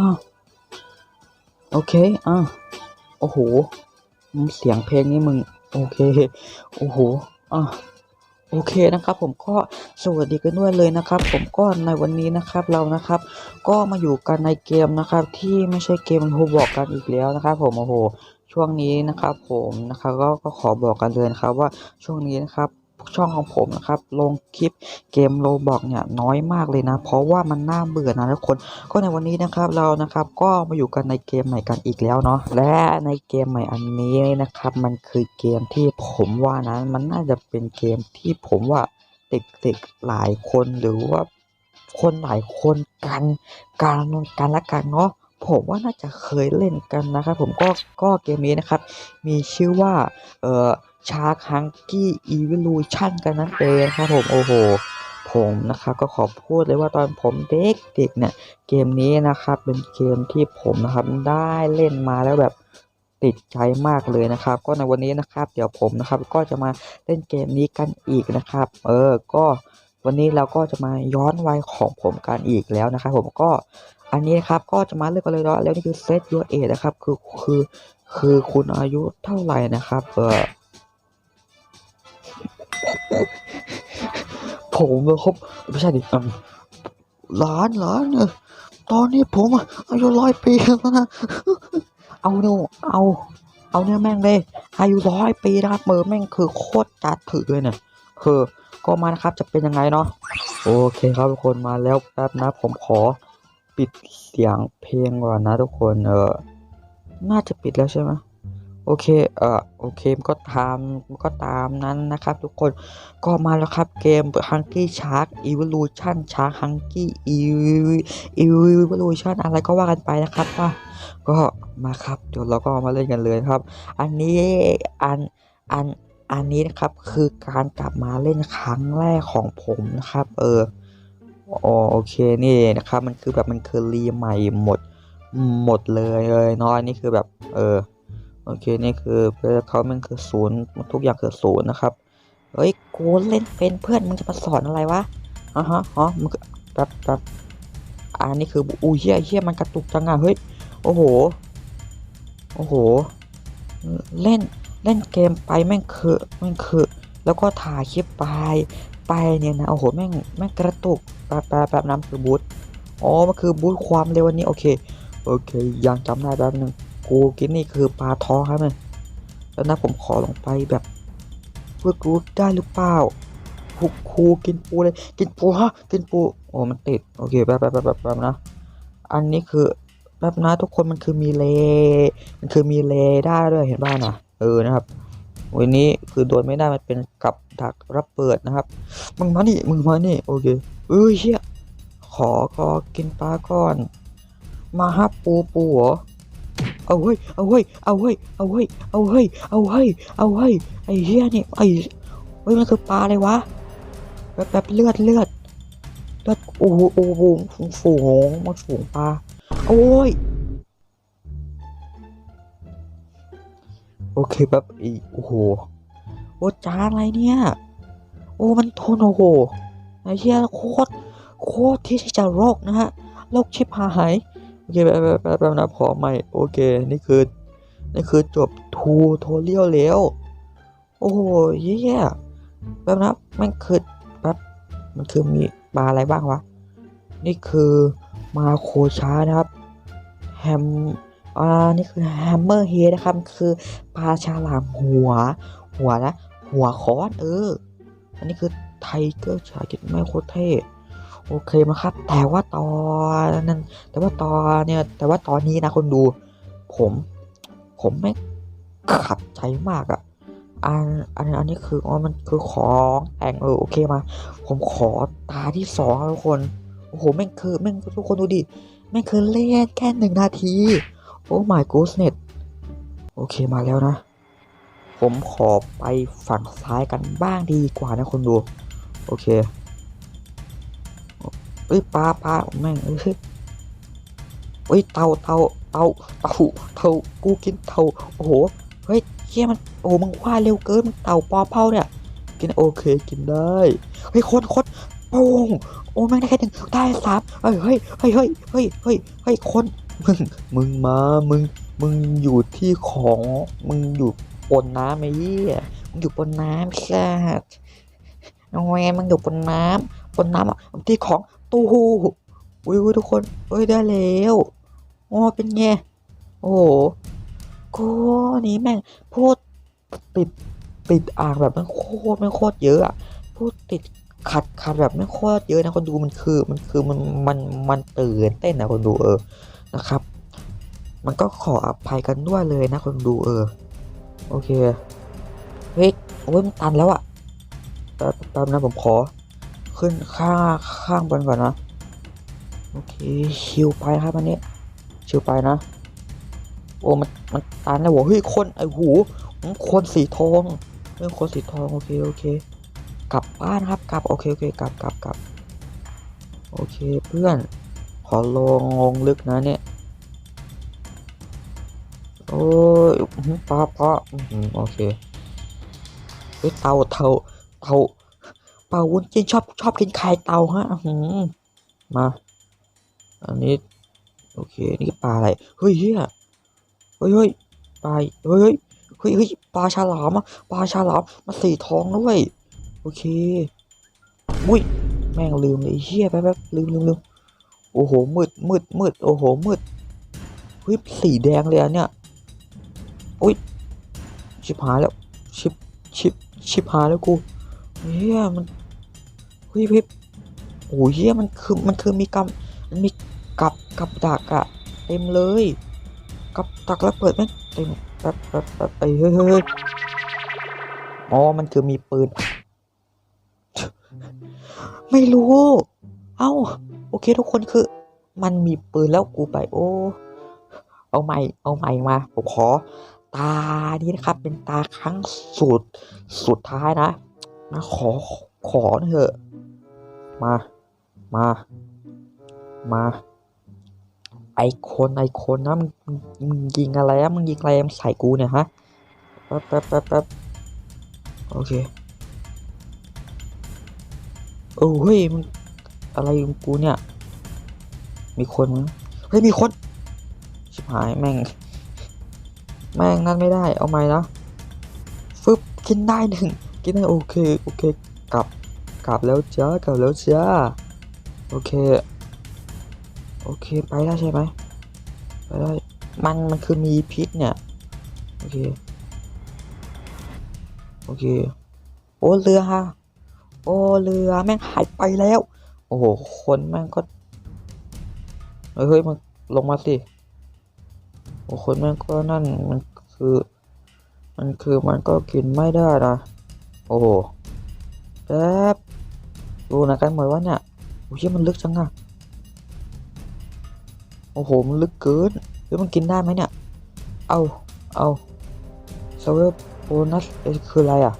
อ้าวโอเคอะโอ้โหมึงเสียงเพลงนี้มึง โอเค โอ้โหอะโอเคนะครับ ผมก็สวัสดีกันด้วยเลยนะครับ ผมก็ในวันนี้นะครับเรานะครับ ก็มาอยู่กันในเกมนะครับ ที่ไม่ใช่เกมโฮบอกกันอีกแล้วนะครับ ผมโอ้โหช่วงนี้นะครับ ผมนะครับก็ก็ขอบอกกันเลยนะครับว่าช่วงนี้นะครับ ช่องของผมนะครับ ลงคลิปเกมโลบอกเนี่ยน้อยมากเลยนะ เพราะว่ามันน่าเบื่อนะทุกคนก็ในวันนี้นะครับเรานะครับก็มาอยู่กันในเกมใหม่กันอีกแล้วเนาะและในเกมใหม่อันนี้นะครับ มันคือเกมที่ผมว่านะมันน่าจะเป็นเกมที่ผมว่าเด็กๆหลายคนหรือว่าคนหลายคนกันการกันละกันเนาะผมว่าน่าจะเคยเล่นกันนะครับ ผมก็ก็เกมนี้นะครับ มีชื่อว่าเอ่อ ชาคังกี้อีวิลูชันกันนั่นเองครับผมโอ้โห ผมนะครับก็ขอพูดเลยว่าตอนผมเด็กเด็กเนี่ยเกมนี้นะครับเป็นเกมที่ผมนะครับได้เล่นมาแล้วแบบติดใจมากเลยนะครับ ก็ในวันนี้นะครับ เดี๋ยวผมนะครับ ก็จะมาเล่นเกมนี้กันอีกนะครับ เออก็วันนี้เราก็จะมาย้อนวัยของผมกันอีกแล้วนะครับ ผมก็อันนี้นะครับก็จะมาเลือกกันเลยเนาะแล้วนี่คือ set your age นะครับคือคือคือคุณอายุเท่าไหร่นะครับ เออ ผมนะครับไม่ใช่ดิอืมหลานหลานเนี่ยตอนนี้ผมอายุร้อยปีแล้วนะเอาเนี่เอาเอาเนี่ยแม่งเลย อายุร้อยปีนะครับมือแม่งคือโคตรจัดถือเลยเนี่ยคือก็มานะครับจะเป็นยังไงเนาะโอเคครับทุกคนมาแล้วแป๊บนะผมขอปิดเสียงเพลงก่อนนะทุกคนเออน่าจะปิดแล้วใช่ไหม โอเค เออโอเคมันก็ตามมันก็ตามนั้นนะครับทุกคน ก็มาแล้วครับเกม Hungry Shark Evolution Shark Hungry Evolution อะไรก็ว่ากันไปนะครับว่า ก็มาครับ เดี๋ยวเราก็มาเล่นกันเลยครับ อันนี้ อัน อัน อันนี้นะครับ คือการกลับมาเล่นครั้งแรกของผมนะครับ เอออ๋อโอเค นี่นะครับ มันคือแบบมันคือรีใหม่หมด หมดเลยเลยเนาะอันนี้คือแบบ เออ โอเค นี่คือเพื่อเขามันคือศูนย์ทุกอย่างคือศูนย์นะครับ เฮ้ย กูเล่นเป็นเพื่อนมึงจะมาสอนอะไรวะอะฮะอ๋อมึงก็แป๊บแป๊บอันนี้คืออู้เฮี้ยเฮี้ยมันกระตุกจังอะเฮ้ย โอ้โห โอ้โห เล่นเล่นเกมไปแม่งคือแม่งคือ แล้วก็ถ่ายคลิปไปไปเนี่ยนะ โอ้โห แม่งแม่งกระตุกแป๊บแป๊บแป๊บน้ำคือบูทอ๋อ มันคือบูทความเร็ววันนี้ โอเค โอเค ยังจำได้แป๊บนึง กูกินนี่คือปลาท้องครับเนี่ยแล้วนะผมขอลงไปแบบเพื่อรู้ได้หรือเปล่าคูครูกินปูเลย กินปูฮะกินปูโอ้มันติดโอเคแป๊บแป๊บแป๊บแป๊บนะ อันนี้คือแป๊บนะทุกคนมันคือมีเล มันคือมีเลได้ด้วยเห็นบ้างนะเออนะครับวันนี้คือโดนไม่ได้มันเป็นกับดักรับเปิดนะครับ มึงมานี่มึงมานี่โอเคเอ้ยเชี่ยขอขอกินปลาก่อน มาฮับปูปูเหรอ เอาเฮ้ย เอาเฮ้ย เอาเฮ้ย เอาเฮ้ย เอาเฮ้ย เอาเฮ้ย เอาเฮ้ย ไอ้เหี้ยนี่ไอ้เฮ้ยมันคือปลาอะไรวะ แบบแบบเลือดเลือดเลือดโอ้โหโอ้โหฝูงฝูงมันฝูงปลา โอ้ย โอเคแบบอีโอ้โห โอ้จานอะไรเนี่ย โอ้มันทนโอ้โห ไอ้เหี้ยโคตรโคตรที่จะโรคนะฮะ โรคชิบหาย อเคแบบแบบแบบแบนะพอใหม่โอเคนี่คือนี่คือจบทูโทเรียลแล้วโอ้โหเยี่ยแบบนะมันคือแบบมันคือมีปลาอะไรบ้างวะนี่คือมาโคชานะครับแฮมอ่านี่คือแฮมเมอร์เฮดนะครับคือปลาฉลามหัว หัวนะ หัวคอนเออ อันนี้คือไทเกอร์ชาเก็ตไม่โคตรเท่ โอเคมาครับ แต่ว่าตอนนั้น แต่ว่าตอนเนี่ย แต่ว่าตอนนี้นะคนดู ผม ผมไม่ขัดใจมากอะอันอันอันนี้คืออ๋อมันคือของแต่งเออโอเคมา ผมขอตาที่สองทุกคน โอ้โหแม่งคือแม่งทุกคนดูดิแม่งคือเล่นแค่หนึ่งนาที โอ้ my goodness โอเคมาแล้วนะ ผมขอไปฝั่งซ้ายกันบ้างดีกว่านะคนดู โอเค เอ้ยปลาปลาแม่งเอ้ยเอ้ยเต่าเต่าเต่าเต่าเต่ากูกินเต่าโอ้โหเฮ้ยเชี่ยมันโอ้มึงว่าเร็วเกินมึงเต่าปอเป้าเนี่ยกินโอเคกินได้เฮ้ยคนคนโป้งโอ้แม่งได้แค่หนึ่งได้สามเฮ้ยเฮ้ยเฮ้ยเฮ้ยเฮ้ยเฮ้ยเฮ้ยคนมึงมึงมามึงมึงอยู่ที่ของมึงอยู่บนน้ำไอ้เหี้ยมึงอยู่บนน้ำสัตว์เอาแวมึงอยู่บนน้ำบนน้ำอะที่ของ ตู้หูอุ้ยทุกคนเอ้ยได้แล้วโอ้เป็นไงโอ้โหโคนี้แม่งพูดติดติดอ่างแบบไมันโคตรไม่โคตรเยอะอะพูดติดขัดขัดแบบไม่โคตรเยอะนะคนดูมันคือมันคือมันมันมันตื่นเต้นนะคนดูเออนะครับ มันก็ขออภัยกันด้วยเลยนะคนดูเออ โอเคเฮ้ยโอ้ยมันตันแล้วอะแป๊บแป๊บนะผมขอ ขึ้นข้างข้างบนก่อนนะ โอเคชิวไปครับอันนี้ชิวไปนะ โอ้มันมันตันแล้วโว้เฮ้ยคนไอ้หูคนสีทองเรื่องคนสีทองโอเคโอเค กลับบ้านครับกลับโอเคโอเคกลับกลับกลับโอเคเพื่อน ขอลงงลึกนะเนี่ยโอ้ยอื้อหือปลาปลาโอเคเฮ้ยเตาเตาเตา เปาวุ้นจินชอบชอบกินไข่เต่าฮะหือมา อันนี้ โอเค นี่ปลาอะไร เฮ้ยเฮียเฮ้ยเฮ้ยปลาเฮ้ยเฮ้ยเฮ้ยเฮ้ยปลาฉลามอะปลาฉลามมาสีทองด้วย โอเคอุ้ยแม่งลืมเลยเฮียแป๊บแป๊บลืมลืมลืมโอ้โหมืดมืดมืดโอ้โหมืดเฮ้ยสีแดงเลยอะเนี่ยอุ้ยชิบหายแล้ว ชิบชิบชิบหายแล้วกูเฮียมัน เฮ้ยเฮ้ยโอ้ยเฮียมันคือมันคือมีกำมันมีกับกับดักอะเต็มเลย กับดักแล้วเปิดแม่งเต็มแป๊บแป๊บแป๊บไอ้เฮ้ยเฮ้ยอ๋อมันคือมีปืน ไม่รู้ เอ้า โอเคทุกคนคือ มันมีปืนแล้วกูไป โอ้ เอาใหม่ เอาใหม่มา ผมขอ ตานี้นะครับ เป็นตาครั้งสุด สุดท้ายนะนะขอ ขอเถอะ มา มา มา ไอคนไอคนนะมึงมึงยิงอะไรอะมึงยิงอะไรมึงใส่กูเนี่ยฮะแป๊บแป๊บแป๊บแป๊บโอเคโอ้เฮ้ยมึงอะไรของกูเนี่ย มีคนมั้งเฮ้ยมีคนชิบหายแม่ง แม่งนั่นไม่ได้เอาใหม่นะฟึบกินได้หนึ่งกินได้โอเคโอเค กลับแล้วจ้ากลับแล้วจ้าโอเค โอเคไปได้ใช่ไหมไปได้มันมันคือมีพิษเนี่ย โอเค โอเค โอ้เรือฮะโอ้เรือแม่งหายไปแล้ว โอ้โห คนแม่งก็เฮ้ยเฮ้ยมันลงมาสิ โอ้คนแม่งก็นั่นมันคือ มันคือมันก็กินไม่ได้นะ โอ้โหแป๊บ ดูนะกันหมดว่าเนี่ยโอ้ยมันลึกจังอะโอ้โห มันลึกเกินเฮ้ยมันกินได้ไหมเนี่ย เอา เอาซเวอร์โบนัสคืออะไรอะ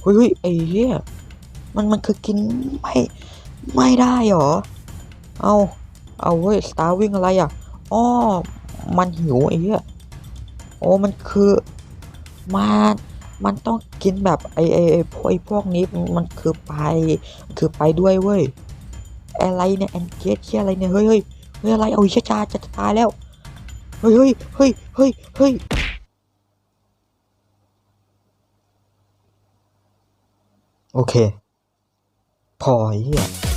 เฮ้ยเฮ้ยไอ้เหี้ย มันมันคือกินไม่ ไม่ได้หรอ เอา เอาเว้ย สตาร์วิ่งอะไรอะอ้อมันหิวไอ้เหี้ย โอ้ มันคือ มัน มันต้อง กินแบบไอ้ไอ้ไอพวกไอ้พวกนี้มันคือไปคือไปด้วยเว้ยอะไรเนี่ยแอนเกสเชี่ยอะไรเนี่ยเฮ้ยเฮ้ยเฮ้ยอะไรเอาอีชจาจะตายแล้วเฮ้ยเฮ้ยเฮ้ยเฮ้ยเฮ้ยโอเค พออ้เหี้ย